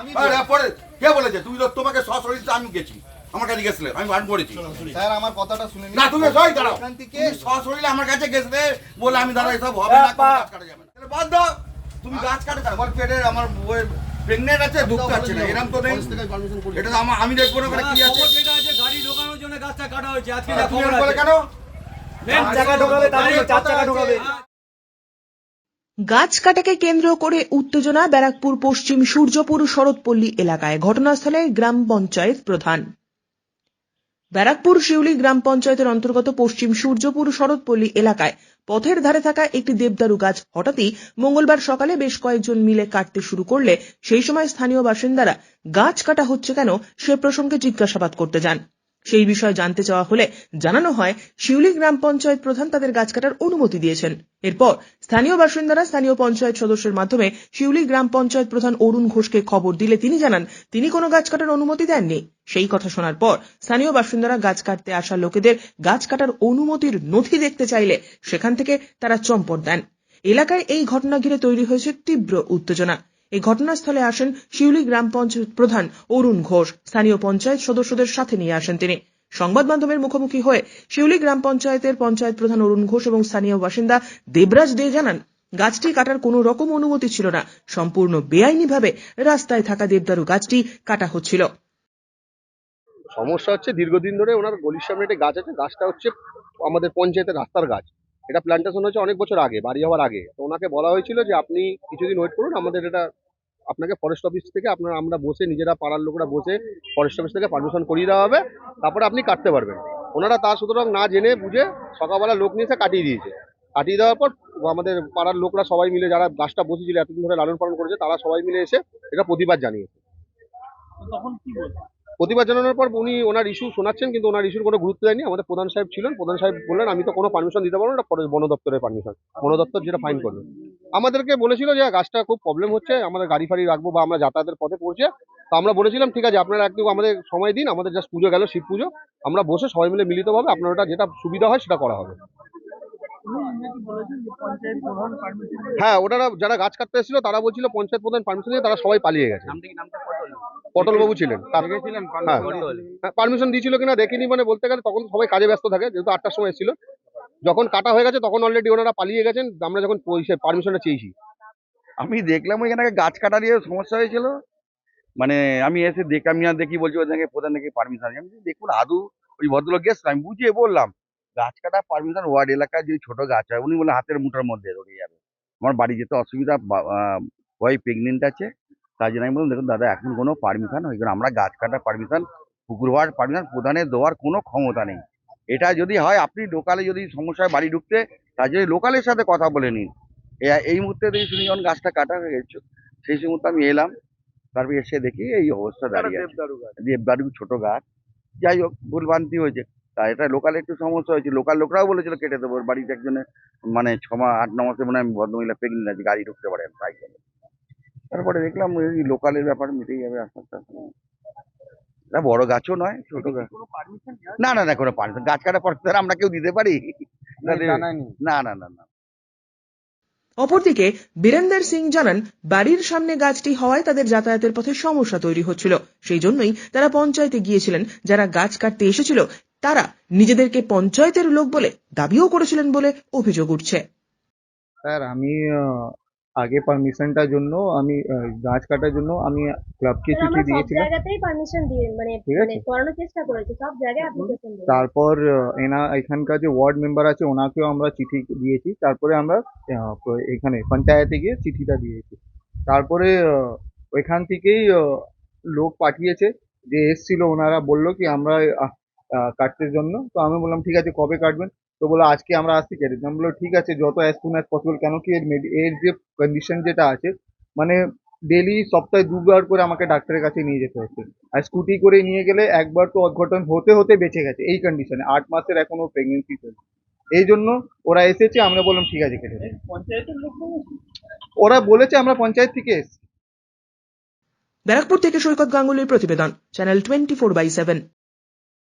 আমি পরে কে বলেছে? তুমি তো তোমাকে সশরীরে আমি গেছি। আমার কাছে গেছিলে আমি বারণ করেছি। স্যার আমার কথাটা শুনে না তুমি সই দাঁড়াও। এখান থেকে তুমি সশরীরে আমার কাছে গেছিলে বলে আমি দাদা এসব হবে না গাছ কাটা যাবে বাদ দাও তুমি গাছ কাটে আমার প্রেগনেন্ট আছে দুঃখ আছে না এরকম তো নেই। এটা আমার আমি দেখব না কি আছে। যেটা আছে গাড়ি ঢোকানোর জন্য গাছটা কাটা হয়েছে আজকে খবর আছে। কেন? মেন চাকা ঢোকাবে, তারপরে চার চাকা ঢোকাবে। গাছ কাটাকে কেন্দ্র করে উত্তেজনা ব্যারাকপুর, পশ্চিম সূর্যপুর, শরৎপল্লী এলাকায়। ঘটনাস্থলে গ্রাম পঞ্চায়েত প্রধান। ব্যারাকপুর শিউলি গ্রাম পঞ্চায়েতের অন্তর্গত পশ্চিম সূর্যপুর, শরৎপল্লী এলাকায় পথের ধারে থাকা একটি দেবদারু গাছ হঠাৎই মঙ্গলবার সকালে বেশ কয়েকজন মিলে কাটতে শুরু করলে সেই সময় স্থানীয় বাসিন্দারা গাছ কাটা হচ্ছে কেন সে প্রসঙ্গে জিজ্ঞাসাবাদ করতে যান। সেই বিষয়ে জানতে চাওয়া হলে জানানো হয়, শিউলি গ্রাম পঞ্চায়েত প্রধান তাদের গাছ কাটার অনুমতি দিয়েছেন। এরপর স্থানীয় বাসিন্দারা স্থানীয় পঞ্চায়েত সদস্যের মাধ্যমে শিউলি গ্রাম পঞ্চায়েত প্রধান অরুণ ঘোষকে খবর দিলে তিনি জানান, তিনি কোনো গাছ কাটার অনুমতি দেননি। সেই কথা শোনার পর স্থানীয় বাসিন্দারা গাছ কাটতে আসা লোকেদের গাছ কাটার অনুমতির নথি দেখতে চাইলে সেখান থেকে তারা চম্পট দেন। এলাকায় এই ঘটনা ঘিরে তৈরি হয়েছে তীব্র উত্তেজনা। এই ঘটনাস্থলে আসেন শিউলি গ্রাম পঞ্চায়েত প্রধান অরুণ ঘোষ। স্থানীয় পঞ্চায়েত সদস্যদের সাথে নিয়ে আসেন তিনি। সংবাদ মাধ্যমের মুখোমুখি হয়ে শিউলি গ্রাম পঞ্চায়েতের পঞ্চায়েত প্রধান অরুণ ঘোষ এবং স্থানীয় বাসিন্দা দেবরাজ দে জানান, গাছটি কাটার কোনো রকম অনুমতি ছিল না। সম্পূর্ণ বেআইনিভাবে রাস্তায় থাকা দেবদারু গাছটি কাটা হচ্ছিল। সমস্যা হচ্ছে দীর্ঘদিন ধরে ওনার গলির সামনে একটা গাছ আছে, গাছটা হচ্ছে আমাদের পঞ্চায়েতের রাস্তার গাছ। এটা প্ল্যান্টেশন হচ্ছে অনেক বছর আগে, বাড়ি হওয়ার আগে। তো ওনাকে বলা হয়েছিল যে আপনি কিছুদিন ওয়েট করুন, আমাদের এটা আপনাকে ফরেস্ট অফিস থেকে আপনার আমরা বসে নিজেরা পাড়ার লোকরা বসে ফরেস্ট অফিস থেকে পারমিশন করিয়ে দেওয়া হবে। তারপরে আপনি কাটতে পারবেন। ওনারা তা সুতরাং না জেনে বুঝে সকালবেলা লোক নিয়ে এসে কাটিয়ে দিয়েছে। কাটিয়ে দেওয়ার পর আমাদের পাড়ার লোকরা সবাই মিলে যারা গাছটা বসেছিল এতদিন ধরে লালন পালন করেছে তারা সবাই মিলে এসে এটা প্রতিবাদ জানিয়েছে। প্রতিবাদ জানানোর পর উনি ওনার ইস্যু শোনাচ্ছেন কিন্তু ওনার ইস্যুর কোনো গুরুত্ব দেয়নি। আমাদের প্রধান সাহেব ছিলেন। প্রধান সাহেব বললেন আমি তো কোনো পারমিশন দিতে পারব না বন দপ্তরের পারমিশন বন দপ্তর যেটা ফাইন করবে। আমাদেরকে বলেছিল যে গাছটা খুব প্রবলেম হচ্ছে আমাদের গাড়ি ফাড়ি রাখব বা আমরা যাতায়াতের পথে পড়ছে তো আমরা বলেছিলাম ঠিক আছে আপনারা একটু আমাদের সময় দিন আমাদের জাস্ট পুজো গেল শিব পুজো। আমরা বসে সবাই মিলে মিলিতভাবে আপনার ওটা যেটা সুবিধা হয় সেটা করা হবে। হ্যাঁ ওনারা যারা গাছ কাটতে এসেছিল তারা বলছিল পঞ্চায়েত প্রধান পারমিশন দিয়ে তারা সবাই পালিয়ে গেছে। পটল। বাবু ছিলেন হ্যাঁ। পারমিশন দিয়েছিল কিনা দেখিনি মানে বলতে গেলে তখন সবাই কাজে ব্যস্ত থাকে যেহেতু আটটার সময় এসেছিল। যখন কাটা হয়ে গেছে, তখন অলরেডি ওনারা পালিয়ে গেছেন, আমরা যখন পারমিশনটা চেয়েছি। আমি দেখলাম ওইখানে গাছ কাটা নিয়ে সমস্যা হয়েছিল। মানে আমি এসে দেখ, আমি আর দেখি বলছি ওখানে প্রধান নাকি পারমিশন আমি দেখুন, আদু ওই ভদ্রলোক গেছিল, আমি বুঝিয়ে বললাম, গাছ কাটা পারমিশন ওয়ার্ড এলাকায় যে ছোট গাছ হয়, উনি বলে হাতের মুঠোর মধ্যে ধরে যাবে। আমার বাড়ি যেতে অসুবিধা ওয়াই প্রেগনেন্ট আছে। তাই জন্য আমি বললাম, দেখুন, দাদা, এখন কোনো পারমিশন ওই আমরা গাছ কাটা পারমিশন পুকুর পারমিশন প্রধানের দেওয়ার কোনো ক্ষমতা নেই। এটা যদি হয় আপনি লোকালে যদি সমস্যায় বাড়ি ঢুকতে তার জন্য লোকালের সাথে কথা বলে নিন। এই মুহূর্তে দেখি শুনি যখন গাছটা কাটা হয়ে গেছে। সেই মুহূর্তে আমি এলাম তারপর এসে দেখি এই অবস্থা দাঁড়িয়ে দেবদারু ছোট গাছ। যাই হোক ভুলভ্রান্তি হয়েছে। তা এটা লোকাল একটু সমস্যা হয়েছে। লোকাল লোকরাও বলেছিল কেটে দেবো। বাড়িতে একজনের মানে ছ মাস আট ন মাসে মনে হয় ভদ্রমহিলা প্রেগনেন্ট আছে গাড়ি ঢুকতে পারে সাইকেলে তারপরে দেখলাম এই লোকালের ব্যাপার মিটেই যাবে আস্তে আস্তে। এটা বড় গাছও নয় ছোট গাছ না না না কোনো পারমিশন গাছ কাটা পড়তে আমরা কেউ দিতে পারি। না না না না না। অপরদিকে বীরেন্দ্র সিং জানান বাড়ির সামনে গাছটি হওয়ায় তাদের যাতায়াতের পথে সমস্যা তৈরি হচ্ছিল। সেই জন্যই তারা পঞ্চায়েতে গিয়েছিলেন। যারা গাছ কাটতে এসেছিল তারা নিজেদেরকে পঞ্চায়েতের লোক বলে দাবিও করেছিলেন বলে অভিযোগ উঠছে। স্যার আমি আহ, আগে পারমিশনটার জন্য আমি গাছ কাটার জন্য আমি ক্লাবকে স্যার, চিঠি আমরা সব দিয়েছিলাম। জায়গাতেই পারমিশন দিয়ে মানে ঠিক মানে। করানোর চেষ্টা করেছি সব জায়গায় অ্যাপ্লিকেশন দিয়ে তারপর এনা এখানকার যে ওয়ার্ড মেম্বার আছে ওনাকেও আমরা চিঠি দিয়েছি তারপরে আমরা এখানে পঞ্চায়েতে গিয়ে চিঠিটা দিয়েছি। তারপরে ওইখান থেকেই লোক পাঠিয়েছে যে এসছিল ওনারা বলল কি আমরা আহ, জন্য। তো আমি বললাম ঠিক আছে কবে কাটবেন? তো বলল আজকে আমরা আসতে চাই আমি বলল ঠিক আছে যত অ্যাজ সুন অ্যাজ পসিবল কেন কি এর এর যে কন্ডিশন যেটা আছে মানে ডেলি সপ্তাহে দুবার করে আমাকে ডাক্তারের কাছে নিয়ে যেতে হচ্ছে। আর স্কুটি করে নিয়ে গেলে একবার তো অঘটন হতে হতে বেঁচে গেছে এই কন্ডিশনে আট মাসের এখনও প্রেগনেন্সি চলছে। এই জন্য ওরা এসেছে আমরা বললাম ঠিক আছে কেটে। ওরা বলেছে আমরা পঞ্চায়েত থেকে এসেছি। ব্যারাকপুর থেকে সৈকত গাঙ্গুলির প্রতিবেদন channel twenty four by seven